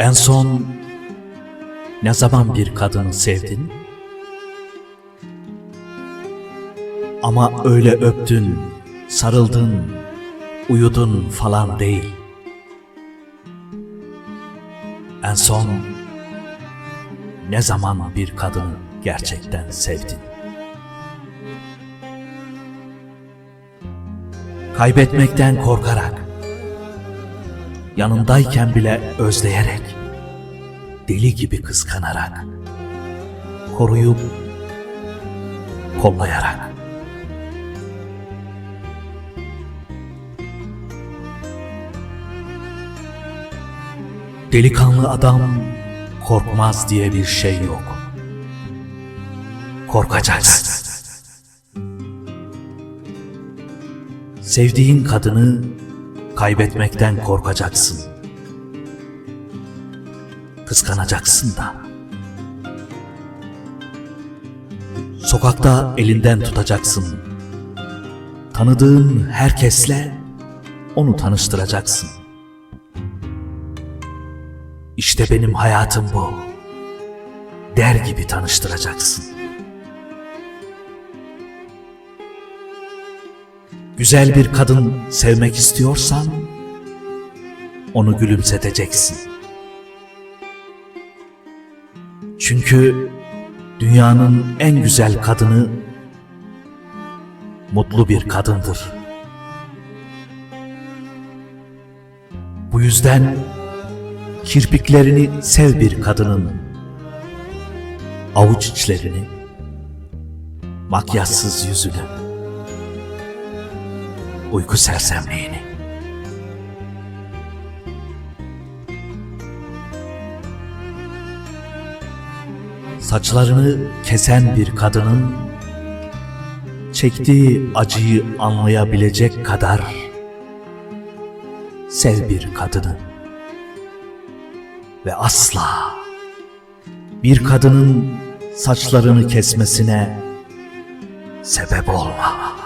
En son ne zaman bir kadını sevdin? Ama öyle öptün, sarıldın, uyudun falan değil. En son ne zaman bir kadını gerçekten sevdin? Kaybetmekten korkarak, yanındayken bile özleyerek, deli gibi kıskanarak, koruyup kollayarak. Delikanlı adam korkmaz diye bir şey yok. Korkacaksın. Sevdiğin kadını kaybetmekten korkacaksın. Kıskanacaksın da. Sokakta elinden tutacaksın. Tanıdığın herkesle onu tanıştıracaksın. İşte benim hayatım bu. Der gibi tanıştıracaksın. Güzel bir kadın sevmek istiyorsan onu gülümseteceksin. Çünkü dünyanın en güzel kadını mutlu bir kadındır. Bu yüzden kirpiklerini sev bir kadının, avuç içlerini, makyajsız yüzünü, uyku sersemliğini. Saçlarını kesen bir kadının çektiği acıyı anlayabilecek kadar sev bir kadını ve asla bir kadının saçlarını kesmesine sebep olma.